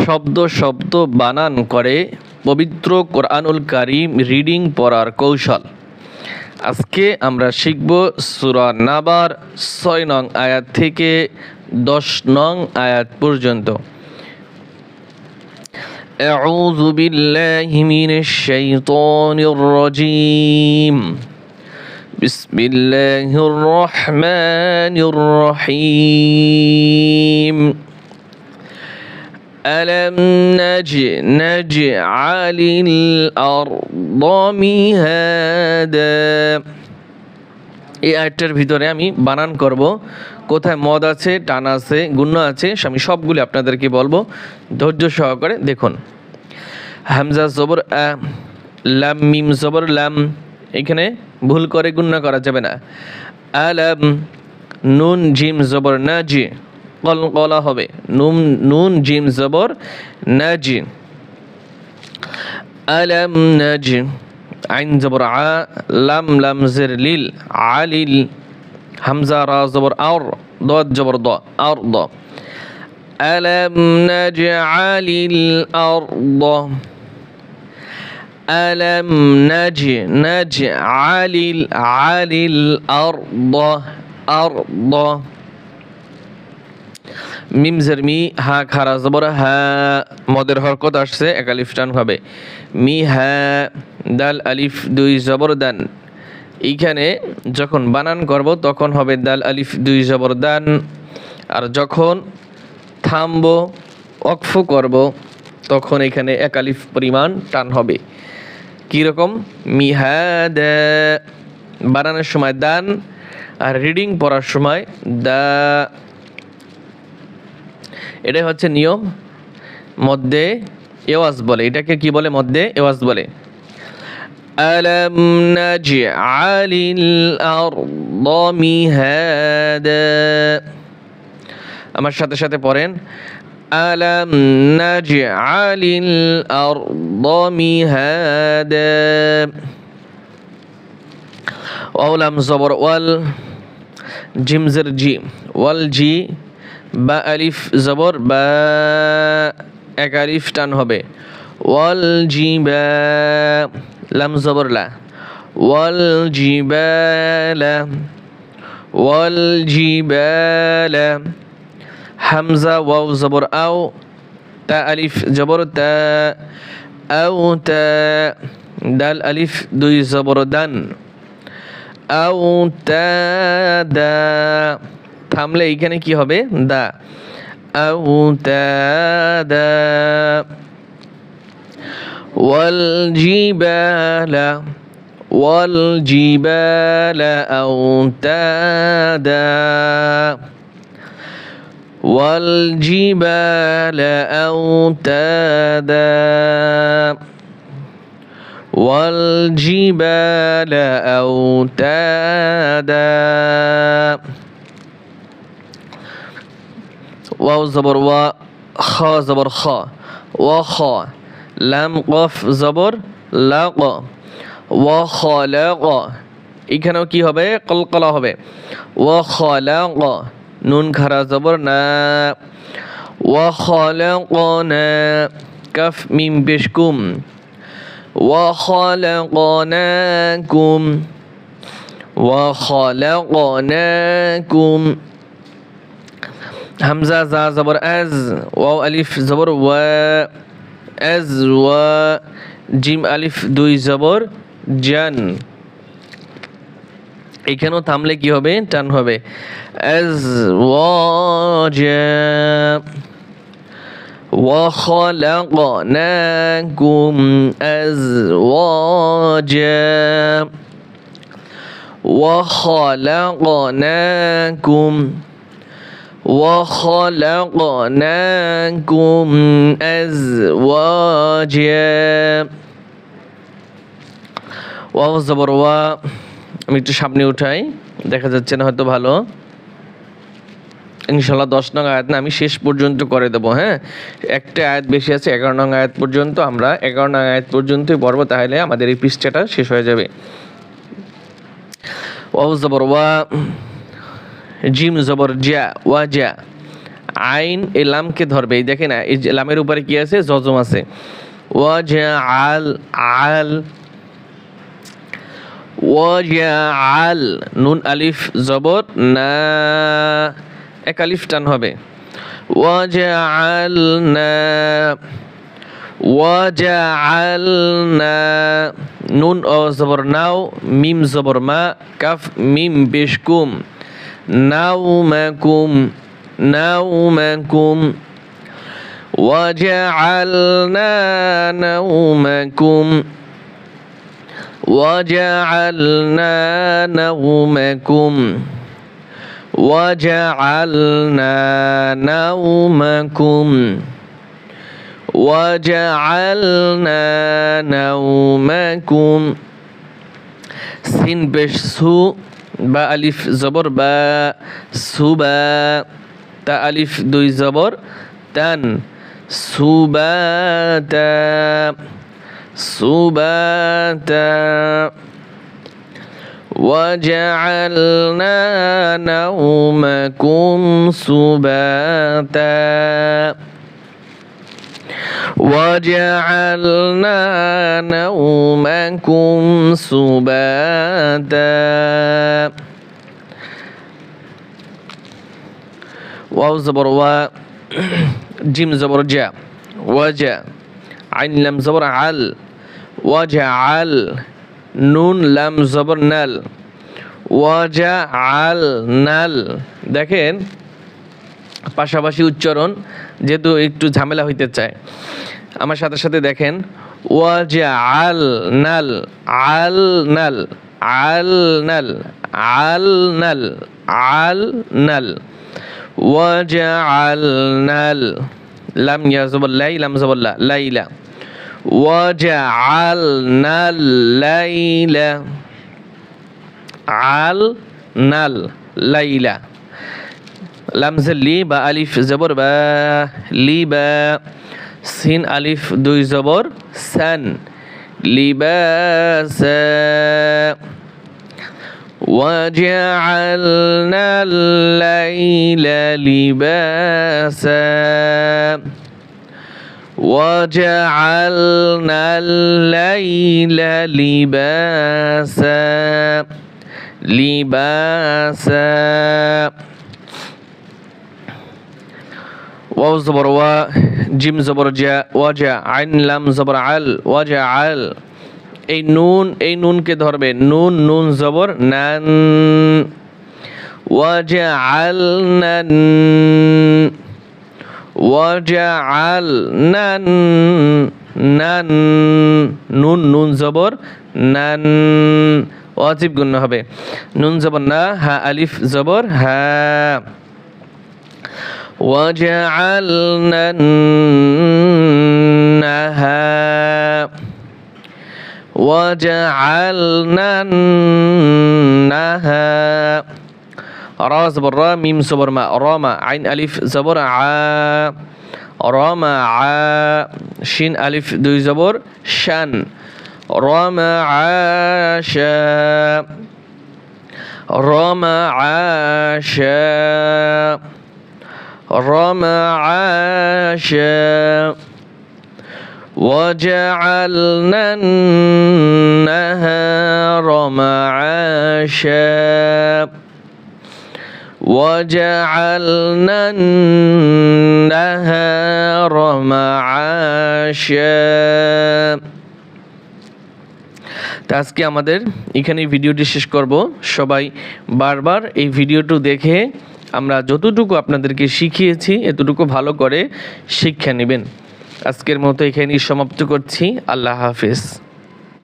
শব্দ শব্দ বানান করে পবিত্র কোরআনুল কারিম রিডিং পড়ার কৌশল আজকে আমরা শিখব সূরা নাবার ছয় নং আয়াত থেকে দশ নং আয়াত পর্যন্ত أعوذ بالله من الشيطان الرجيم بسم الله الرحمن الرحيم ألم نج نجعل الأرض مهادا এই আয়টার ভিতরে আমি বানান করব কোথায় মদ আছে টান আছে গুণ্য আছে আমি সবগুলি আপনাদেরকে বলবো ধৈর্য সহকারে দেখুন হামজা জবর আ লাম মিম জবর লাম এখানে ভুল করে গুণ্য করা যাবে না আলাম নুন জিম জবর না জি কল কলা হবে নুন নুন জিম জবর না জি আলাম নাজ আইন জবর আ লাম লাম জের লিল আলিল হামজা রা জবর আওর দদ জবর দ আওর দ ألم نجعل الأرض ألم نج نجعل عل الأرض أرض মিম জের মি হা খারা জবর, হা মদের হরকত আসছে এক আলিফ টান হবে মি, হা, দাল, আলিফ, দুই জবর দান এইখানে যখন বানান করব, তখন হবে দাল, আলিফ, দুই জবর দান আর যখন থামবো অক্ফ করব, তখন এখানে এক আলিফ পরিমাণ টান হবে। কীরকম মিহাদ বানানোর সময় দান, আর রিডিং পড়ার সময় দা। এটাই হচ্ছে নিয়ম মধ্যে এওয়াজ বলে এটাকে কি বলে মধ্যে এওয়াজ বলে ألم نجعل الأرض مهادا আমার সাথে সাথে পড়েন ألم نجعل الأرض مهادا ওয়ালাম জবর ওয়াল জিমজের জি ওয়াল জি বা আলিফ জবর, বা এক আলিফ টান হবে। ওয়াল জি বা লাম জবর লা। ওয়াল জি বা লা ওয়াল জি বা লা হামজা ওয়াও জবর, আও তা আলিফ জবর, তা আও তা দাল আলিফ দুই জবর দান। আও তা দা থামলে এইখানে কি হবে দা আও তা দা والجبال والجبال أوتادا والجبال أوتادا والجبال أوتادا واو زبر و خا زبر خا وخا লাম কফ জবর লাক ওয়া খালাক এখানেও কি হবে কলকলা হবে ওয়া খালাক নুন খারা জবর না ওয়া খালাকনা কাফ মিম পেশকুম ওয়া খালাকনাকুম ওয়া খালাকনাকুম হামজা জা জবর আজ ওয়াও আলিফ জবর ওয়া এজ ওয়া জিম আলিফ দুই জবর জান এখানেও থামলে কি হবে টান হবে এজ وخلقناكم أزواجا وخلقناكم وخلقناكم أزواجا ওয়াও জবর ওয়া আমি একটু সামনে উঠাই দেখা যাচ্ছে না হয়তো ভালো ইনশাল্লাহ দশ নং আয়াত না আমি শেষ পর্যন্ত করে দেবো হ্যাঁ একটা আয়াত বেশি আছে এগারো নং আয়াত পর্যন্ত আমরা এগারো নং আয়াত পর্যন্তই পড়বো তাহলে আমাদের এই পৃষ্ঠাটা শেষ হয়ে যাবে ওয়াও জবর ওয়া জিম জবর জিয়া, ওয়া জিয়া। আইন এই লামকে ধরবে। এই দেখেন, এই লামের উপরে কি আছে? জজম আছে। ওয়াজআল আল ওয়াজআল নুন, আলিফ, জবর, না। এক আলিফ টান হবে। ওয়াজআলনা ওয়াজআলনা নুন ও জবর, নাও। মিম, জবর, মা। কাফ, মিম বেশকুম نومكم نومكم. وجعلنا نومكم. وجعلنا نومكم. وجعلنا نومكم. وجعلنا نومكم. سين بشسو বা আলিফ জবর বা সুবা তা আলিফ দুই জবর তান সুবাতা সুবাতা وجعلنا نومكم سباتا وجعلنا نومكم سباتا واو زبر و جيم زبر جا وجا عين لم زبر عل وجعل নুন লাম জবর নাল ওয়াজা আল নাল দেখেন পাশাপাশি উচ্চারণ যেহেতু একটু ঝামেলা হইতে চায় আমার সাথে সাথে দেখেন ওয়াজা আল নাল আল নাল আল নাল আল নাল আল নাল ওয়াজা আল নাল, লাম ইয়াজবুল্লাই লাম জবুল্লা লাইলা ওয়াজা আল নাল, লাইলা, আল নাল, লাইলা লামজ লি বা আলিফ জবর বা, লি বা সিন আলিফ দুই জবর সান লিবাস وجعلنا الليل لباسا وجعلنا الليل لباسا لباسا ওয়াও জবর ওয়া, জিম জবর জিয়া, ওয়াজা আইন, লাম জবর আল, ওয়াজা আল। এই নুন, এই নুনকে ধরবে। নুন নুন জবর, নান। ওয়াজা আল, নান। ওয়াজা আল, নান। নান, নুন নুন জবর, নান। ওয়াজিব গুণ হবে। নুন জবর না, হা, আলিফ জবর হ্যাঁ وجعلنا النهار وجعلنا النهار. را زبر را ميم زبر ما راما عين ألف زبر ع راما ع شين ألف دوي زبر شان راما عاشا راما عاشا راما عاشا وجعلنا النهار معاشا وجعلنا النهار معاشا তো আজকে আমাদের এখানে ভিডিওটি শেষ করব সবাই বারবার এই ভিডিওটি দেখে আমরা যতটুকু আপনাদেরকে শিখিয়েছি, এতটুকু ভালো করে শিক্ষা নেবেন। আজকের মতো এখানেই সমাপ্ত করছি। আল্লাহ হাফিজ।